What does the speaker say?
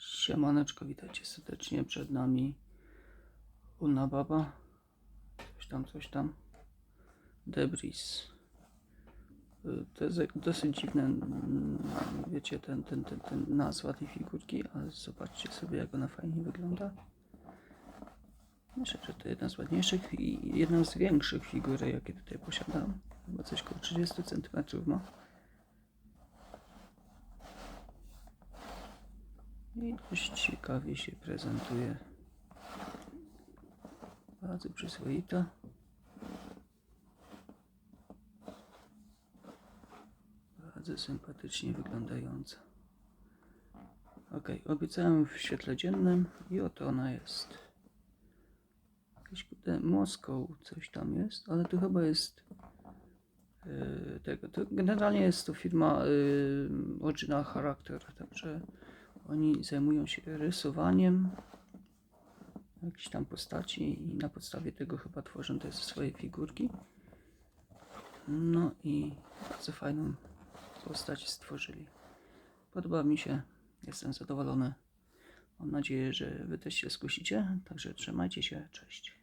Siemaneczko, witajcie serdecznie. Przed nami Una Baba. Coś tam, coś tam. Debris. Y, To jest dosyć dziwne, wiecie, ten, ten, ten, ten nazwa tej figurki, ale zobaczcie sobie, jak ona fajnie wygląda. Myślę, że to jedna z ładniejszych i jedna z większych figur, jakie tutaj posiadam. Chyba coś koło 30 cm ma. I dość ciekawie się prezentuje. Bardzo przyzwoita. Bardzo sympatycznie wyglądająca. Ok, obiecałem w świetle dziennym i oto ona jest. Jakiś kurde Moskow, coś tam jest, ale tu chyba jest yy, tego. To generalnie jest to firma yy, Original Character, także oni zajmują się rysowaniem jakichś tam postaci i na podstawie tego chyba tworzą te swoje figurki. No i bardzo fajną postać stworzyli. Podoba mi się, jestem zadowolony. Mam nadzieję, że Wy też się skusicie, także trzymajcie się, cześć.